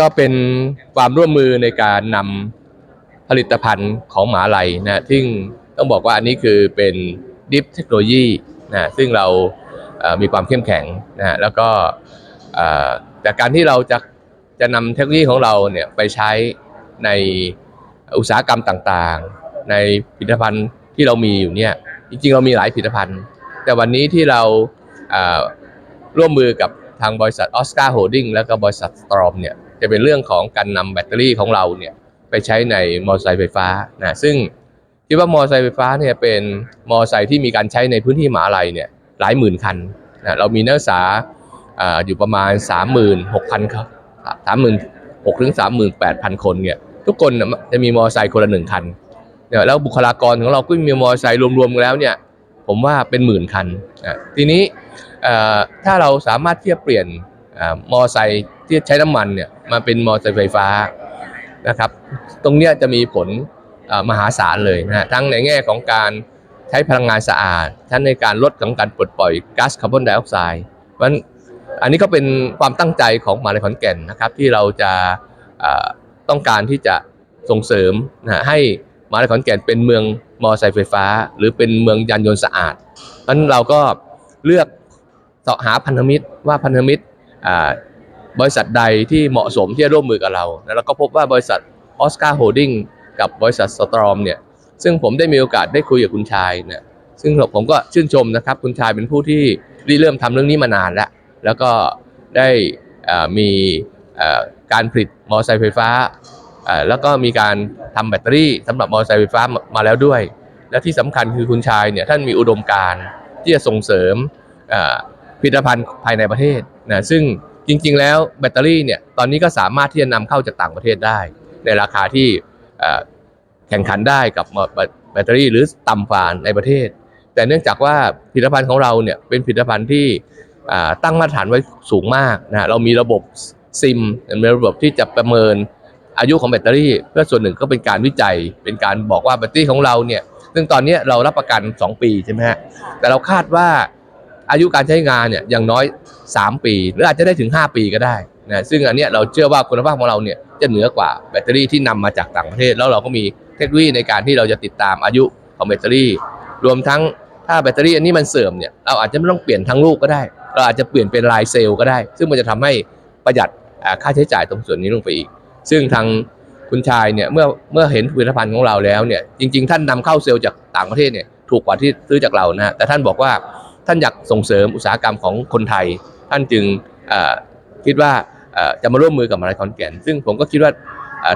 ก็เป็นความร่วมมือในการนำผลิตภัณฑ์ของหมาลัยนะซึ่งต้องบอกว่าอันนี้คือเป็นดิฟเทคโนโลยีนะซึ่งเราเอ่อมีความเข้มแข็งนะแล้วก็เอ่อจากการที่เราจะจะนำเทคโนโลยีของเราเนี่ยไปใช้ในอุตสาหกรรมต่างๆ ในผลิตภัณฑ์ที่เรามีอยู่เนี่ยจริงๆ เรามีหลายผลิตภัณฑ์ แต่วันนี้ที่เราอ่อร่วมมือกับทางบริษัทออสการ์โฮดดิ้งแล้วก็บริษัทสตรอมเนี่ย จะเป็นเรื่องของการนำแบตเตอรี่ของเราเนี่ยไปใช้ในมอเตอร์ไซค์ไฟฟ้านะซึ่งคิดว่ามอเตอร์ไซค์ไฟฟ้าเนี่ยเป็นมอเตอร์ไซค์ที่มีการใช้ในพื้นที่มหาลัยเนี่ยหลายหมื่นคันนะเรามีนักศึกษาอ่าอยู่ประมาณ 36,000ครับ36,000ถึง38,000คนเนี่ยทุกคนจะมีมอเตอร์ไซค์คนละหนึ่งคันเนี่ยแล้วบุคลากรของเราก็มีมอเตอร์ไซค์รวมๆกันแล้วเนี่ยผมว่าเป็นหมื่นคันอะทีนี้ถ้าเราสามารถที่จะเปลี่ยนเอ่อมอไซค์ ที่ใช้น้ำมันเนี่ยมาเป็นมอไซค์ไฟฟ้านะครับ ตรงเนี้ยจะมีผลมหาศาลเลยนะฮะทั้งในแง่ของการใช้พลังงานสะอาด ทั้งในการลดของการปลดปล่อยก๊าซคาร์บอนไดออกไซด์เพราะฉะนั้นอันนี้ก็เป็นความตั้งใจของมหาลัยขอนแก่นนะครับ ที่เราจะต้องการที่จะส่งเสริมนะให้มหาลัยขอนแก่นเป็นเมืองมอไซค์ไฟฟ้า หรือเป็นเมืองยานยนต์สะอาดเพราะฉะนั้นเราก็เลือกเสาะหาพันธมิตรว่าพันธมิตร บริษัทใดที่เหมาะสมที่จะร่วมมือกับเรา แล้วเราก็พบว่าบริษัทออสการ์โฮดดิ้งกับบริษัทสตรอมเนี่ยซึ่งผมได้มีโอกาสได้คุยกับคุณชายเนี่ยซึ่งผมก็ชื่นชมนะครับ คุณชายเป็นผู้ที่ริเริ่มทำเรื่องนี้มานานแล้ว แล้วก็ได้มีการผลิตมอเตอร์ไซค์ไฟฟ้า แล้วก็มีการทำแบตเตอรี่สำหรับมอเตอร์ไซค์ไฟฟ้ามาแล้วด้วย และที่สำคัญคือคุณชายเนี่ยท่านมีอุดมการที่จะส่งเสริมผลิตภัณฑ์ภายในประเทศนะซึ่ง จริง ๆ แล้วแบตเตอรี่เนี่ยตอนนี้ก็สามารถที่จะนำเข้าจากต่างประเทศได้ ในราคาที่แข่งขันได้กับแบตเตอรี่หรือต่ำกว่าในประเทศ แต่เนื่องจากว่าผลิตภัณฑ์ของเราเนี่ยเป็นผลิตภัณฑ์ที่ตั้งมาตรฐานไว้สูงมากนะเรามีระบบซิมเป็นระบบที่จะประเมินอายุของแบตเตอรี่ เพื่อส่วนหนึ่งก็เป็นการวิจัย เป็นการบอกว่าแบตเตอรี่ของเราเนี่ยซึ่งตอนนี้เรารับประกัน 2 ปีใช่ไหมฮะแต่เราคาดว่าอายุการใช้งานเนี่ยอย่างน้อย 3 ปี หรืออาจจะได้ถึง 5 ปีก็ได้นะซึ่งอันเนี้ยเราเชื่อว่าคุณภาพของเราเนี่ยจะเหนือกว่าแบตเตอรี่ที่นำมาจากต่างประเทศ แล้วเราก็มีเทคโนโลยีในการที่เราจะติดตามอายุของแบตเตอรี่ รวมทั้งถ้าแบตเตอรี่อันนี้มันเสื่อมเนี่ยเราอาจจะไม่ต้องเปลี่ยนทั้งลูกก็ได้ เราอาจจะเปลี่ยนเป็นลายเซลล์ก็ได้ ซึ่งมันจะทำให้ประหยัดค่าใช้จ่ายตรงส่วนนี้ลงไปอีก ซึ่งทางคุณชายเนี่ยเมื่อเมื่อเห็นผลิตภัณฑ์ของเราแล้วเนี่ยจริง ๆ ท่านนำเข้าเซลล์จากต่างประเทศเนี่ยถูกกว่าที่ซื้อจากเรานะฮะแต่ท่านบอกว่าท่านอยากส่งเสริมอุตสาหกรรมของคนไทย ท่านจึงคิดว่าจะมาร่วมมือกับมาลัยขอนแก่น ซึ่งผมก็คิดว่า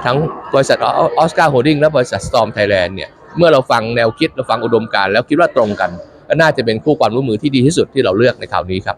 ทั้งบริษัทออสการ์โฮดดิ้งและบริษัทสตอมไทยแลนด์เนี่ยเมื่อเราฟังแนวคิดเราฟังอุดมการณ์แล้วคิดว่าตรงกัน ก็น่าจะเป็นคู่ความร่วมมือที่ดีที่สุดที่เราเลือกในคราวนี้ครับ